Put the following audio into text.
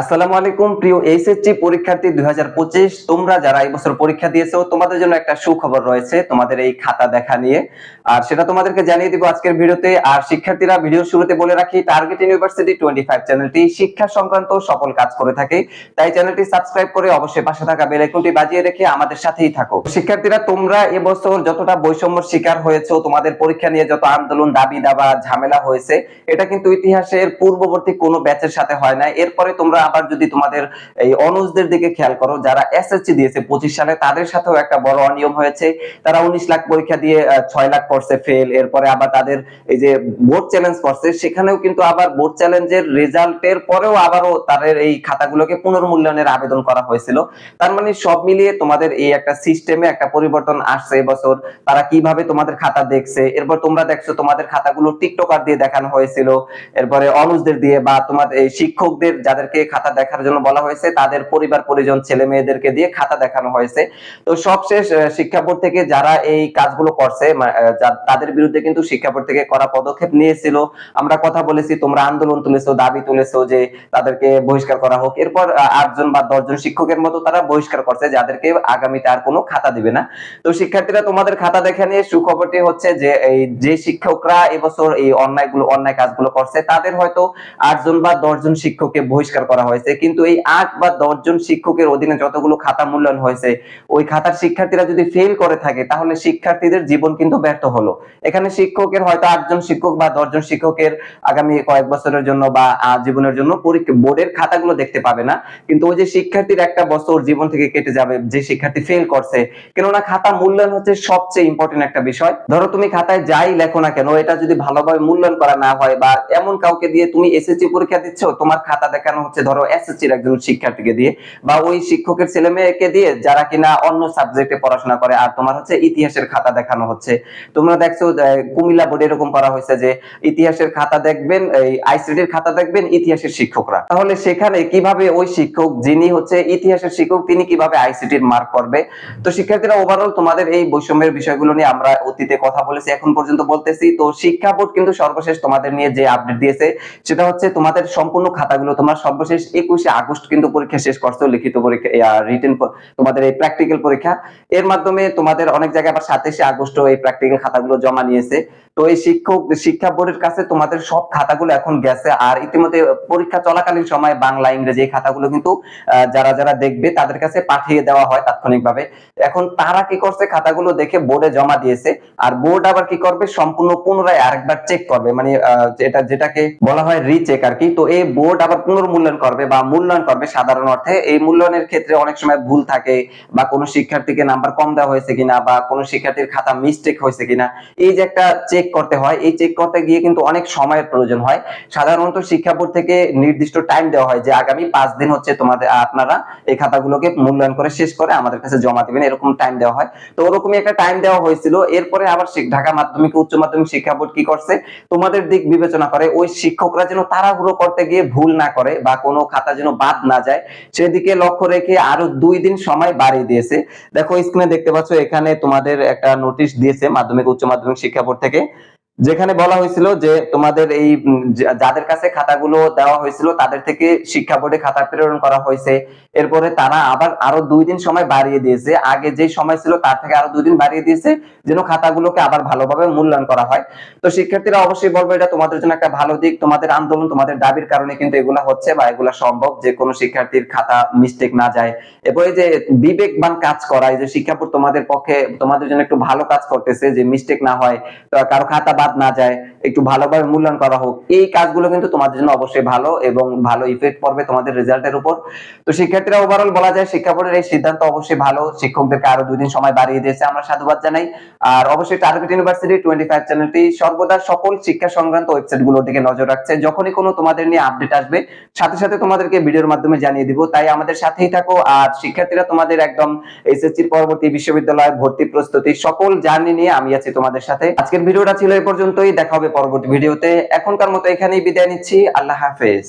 আসসালামু আলাইকুম, প্রিয় এইচএসসি পরীক্ষার্থী তোমরা যারা এই বছর পরীক্ষা দিয়েছ, তোমাদের জন্য একটা সুখবর রয়েছে, তোমাদের এই খাতা দেখা নিয়ে। আর সেটা তোমাদেরকে জানিয়ে দিব আজকের ভিডিওতে। আর শিক্ষার্থীরা শুরুতে বলে রাখি টার্গেট ইউনিভার্সিটি টোয়েন্টি ফাইভ চ্যানেলটি শিক্ষা সংক্রান্ত সকল কাজ করে থাকে। তাই চ্যানেলটি সাবস্ক্রাইব করে অবশ্যই পাশে থাকা বেল আইকনটি বাজিয়ে রেখে আমাদের সাথেই থাকো। শিক্ষার্থীরা, তোমরা এবছর যতটা বৈষম্যর শিকার হয়েছো, তোমাদের পরীক্ষা নিয়ে যত আন্দোলন দাবি দাবা ঝামেলা হয়েছে, এটা কিন্তু ইতিহাসের পূর্ববর্তী কোনো ব্যাচের সাথে হয় না এরপরে তোমরা আবার যদি তোমাদের এই অনুজদের দিকে খেয়াল করো, যারা এসএসসি দিয়েছে পঁচিশ সালে, তাদের সাথেও একটা বড় অনিয়ম হয়েছে। তারা উনিশ লাখ পরীক্ষা দিয়ে ছয় লাখ করছে ফেল এরপরে আবার তাদের এই যে বোর্ড চ্যালেঞ্জ করছে সেখানেও কিন্তু আবার বোর্ড চ্যালেঞ্জের রেজাল্টের পরেও আবারও তাদের এই খাতাগুলোকে পুনর্মূল্যায়নের আবেদন করা হয়েছিল। তার মানে সব মিলিয়ে তোমাদের এই একটা সিস্টেমে একটা পরিবর্তন আসছে এবছর। তারা কীভাবে তোমাদের খাতা দেখছে? এরপর তোমরা দেখছ তোমাদের খাতাগুলো টিকটকার দিয়ে দেখানো হয়েছিল। এরপরে অনুজদের দিয়ে বা তোমাদের শিক্ষকদের, যাদেরকে খাতা দেখার জন্য বলা হয়েছে, তাদের পরিবার, পরিজন, ছেলে মেয়েদেরকে দিয়ে খাতা দেখানো হয়েছে। তো সবশেষ শিক্ষা বোর্ড থেকে যারা এই কাজগুলো করছে তাদের বিরুদ্ধে কিন্তু শিক্ষা বোর্ড থেকে করা পদক্ষেপ নিয়েছিল। আমরা কথা বলেছি, তোমরা আন্দোলন তুলেছো, দাবি তুলেছো যে তাদেরকে বহিষ্কার করা হোক। এরপর আটজন বা দশজন শিক্ষকের মতো তারা বহিষ্কার করছে, যাদেরকে আগামীতে আর কোনো খাতা দিবে না। তো শিক্ষার্থীরা তোমাদের খাতা দেখা নিয়ে সুখবরটি হচ্ছে যে, এই যে শিক্ষকরা এবছর এই অন্যায়গুলো, অন্যায় কাজগুলো করছে, তাদের হয়তো আটজন বা দশজন শিক্ষককে বহিষ্কার করা হয়েছে। কিন্তু এই আট বা দশজন শিক্ষকের অধীনে যতগুলো খাতা মূল্যায়ন হয়েছে, ওই খাতার শিক্ষার্থীরা যদি ফেল করে থাকে, তাহলে শিক্ষার্থীদের জীবন কিন্তু ব্যর্থ হলো। এখানে শিক্ষকের হয়তো আটজন শিক্ষক বা দশজন শিক্ষকের আগামী কয়েক বছরের জন্য বা জীবনের জন্য পরীক্ষা, বোর্ডের খাতাগুলো দেখতে পাবে না। কিন্তু ওই যে শিক্ষার্থীর একটা বছর জীবন থেকে কেটে যাবে, যে শিক্ষার্থী ফেল করছে, কেননা খাতা মূল্যায়ন হচ্ছে সবচেয়ে ইম্পর্টেন্ট একটা বিষয়। ধরো তুমি খাতায় যাই লেখো না কেন, এটা যদি ভালোভাবে মূল্যায়ন করা না হয় বা এমন কাউকে দিয়ে তুমি এসএসসি পরীক্ষা দিচ্ছ, তোমার খাতা দেখানো হচ্ছে ধরো এসএসসির একজন শিক্ষার্থীকে দিয়ে বা ওই শিক্ষকের ছেলে মেয়েকে দিয়ে যারা কিনা অন্য সাবজেক্টে পড়াশোনা করে আর তোমার হচ্ছে ইতিহাসের খাতা দেখানো হচ্ছে। তোমরা দেখছ কুমিল্লা বোর্ডে এরকম করা হয়েছে যে ইতিহাসের খাতা দেখবেন, এই আইসিটির খাতা দেখবেন, ইতিহাসের শিক্ষকরা। তাহলে সেখানে কীভাবে ওই শিক্ষক যিনি হচ্ছে ইতিহাসের শিক্ষক, তিনি কীভাবে আইসিটির মার্ক করবে? তো শিক্ষার্থীরা ওভারঅল তোমাদের এই বৈষম্যের বিষয়গুলো নিয়ে আমরা অতীতে কথা বলেছি, এখন পর্যন্ত বলতেছি। তো শিক্ষা বোর্ড কিন্তু সর্বশেষ তোমাদের নিয়ে যে আপডেট দিয়েছে, সেটা হচ্ছে তোমাদের সম্পূর্ণ খাতাগুলো, তোমার সর্বশেষ একুশে আগস্ট কিন্তু পরীক্ষা শেষ করছ, লিখিত পরীক্ষা রিটেন তোমাদের এই প্র্যাকটিক্যাল পরীক্ষা। এর মাধ্যমে তোমাদের অনেক জায়গায় আবার সাতাশে আগস্ট এই প্র্যাকটিক্যাল খাতাগুলো জমা নিয়েছে। তো এই শিক্ষক, শিক্ষা বোর্ডের কাছে তোমাদের সব খাতাগুলো এখন গেছে। আর ইতিমধ্যে পরীক্ষা চলাকালীন সময় বাংলা, ইংরেজি এই খাতাগুলো কিন্তু যারা যারা দেখবে তাদের কাছে পাঠিয়ে দেওয়া হয় তাৎক্ষণিকভাবে। এখন তারা কি করছে, খাতাগুলো দেখে বোর্ডে জমা দিয়েছে। আর বোর্ড আবার কি করবে, সম্পূর্ণ পুনরায় আরেকবার চেক করবে। মানে যেটা, যেটাকে বলা হয় রিচেক আর কি। তো এই বোর্ড আবার পুনর্মূল্যায়ন করবে বা মূল্যায়ন করবে সাধারণ অর্থে, এই মূল্যায়নের ক্ষেত্রে অনেক সময় ভুল থাকে বা কোনো শিক্ষার্থীকে নাম্বার কম দেওয়া হয়েছে কিনা বা কোনো শিক্ষার্থীর খাতা মিস্টেক হয়েছে কিনা, এই যে একটা চেক করতে হয়, এই চেক করতে গিয়ে কিন্তু অনেক সময়ের প্রয়োজন হয়। সাধারণত শিক্ষা বোর্ড থেকে নির্দিষ্ট টাইম দেওয়া হয় যে আগামী পাঁচ দিন হচ্ছে তোমাদের, আপনারা এই খাতাগুলোকে মূল্যায়ন করে শেষ করে আমাদের কাছে জমা দিবেন, এরকম টাইম দেওয়া হয়। তো ওরকমই একটা টাইম দেওয়া হয়েছিল। এরপরে আবার ঢাকা মাধ্যমিক উচ্চ মাধ্যমিক শিক্ষা বোর্ড কি করছে? তোমাদের দিক বিবেচনা করে ওই শিক্ষকরা যেন তাড়াহুড়ো করতে গিয়ে ভুল না করে বা কোনো খাতা যেন বাদ না যায়। সেদিকে লক্ষ্য রেখে আরও দুই দিন সময় বাড়িয়ে দিয়েছে। দেখো স্ক্রিনে দেখতে পাচ্ছ, এখানে তোমাদের একটা নোটিশ দিয়েছে মাধ্যমিক, উচ্চ মাধ্যমিক শিক্ষা বোর্ড থেকে। যেখানে বলা হয়েছিল যে তোমাদের এই যাদের কাছে খাতাগুলো দেওয়া হয়েছিল তাদের থেকে শিক্ষা বোর্ডে খাতা প্রেরণ করা হয়েছে। এরপরে তারা আবার আরও দুই দিন সময় বাড়িয়ে দিয়েছে। আগে যে সময় ছিল তার থেকে আরও দুই দিন বাড়িয়ে দিয়েছে যেন খাতাগুলোকে আবার ভালোভাবে মূল্যায়ন করা হয়। তো শিক্ষার্থীরা অবশ্যই বলব এটা তোমাদের জন্য একটা ভালো দিক, তোমাদের আন্দোলন, তোমাদের দাবির কারণে কিন্তু এগুলা হচ্ছে বা এগুলা সম্ভব যে কোনো শিক্ষার্থীর খাতা মিস্টেক না যায়। এরপরে যে বিবেকবান কাজ করা, এই যে শিক্ষা বোর্ড তোমাদের পক্ষে, তোমাদের জন্য একটু ভালো কাজ করতেছে যে মিস্টেক না হয় কারও খাতা বাদ না যায় একটু ভালোভাবে মূল্যায়ন করা হোক। এই কাজগুলো কিন্তু তোমাদের জন্য অবশ্যই ভালো এবং ভালো ইফেক্ট পড়বে তোমাদের রেজাল্টের উপর। তো শিক্ষার্থীরা ওভারঅল বলা যায় শিক্ষা বোর্ডের এই সিদ্ধান্ত অবশ্যই ভালো। শিক্ষকদেরকে আরও দুই দিন সময় বাড়িয়ে দিয়েছে। আমরা সাধুবাদ জানাই। আর অবশ্যই টার্গেট ইউনিভার্সিটি টোয়েন্টি ফাইভ চ্যানেলটি সর্বদা সকল শিক্ষা সংক্রান্ত ওয়েবসাইটগুলোর দিকে নজর রাখছে। যখনই কোনো তোমাদের নিয়ে আপডেট আসবে, সাথে সাথে তোমাদেরকে ভিডিওর মাধ্যমে জানিয়ে দিব। তাই আমাদের সাথেই থাকো। আর শিক্ষার্থীরা তোমাদের একদম এসএসসি পরবর্তী বিশ্ববিদ্যালয় ভর্তি প্রস্তুতি, সকল জার্নি নিয়ে আমি আছি তোমাদের সাথে। আজকের ভিডিওটা ছিল এই পর্যন্তই। দেখা হবে পরবর্তী ভিডিওতে এখনকার মতো এখানেই বিদায় নিচ্ছি। আল্লাহ হাফেজ।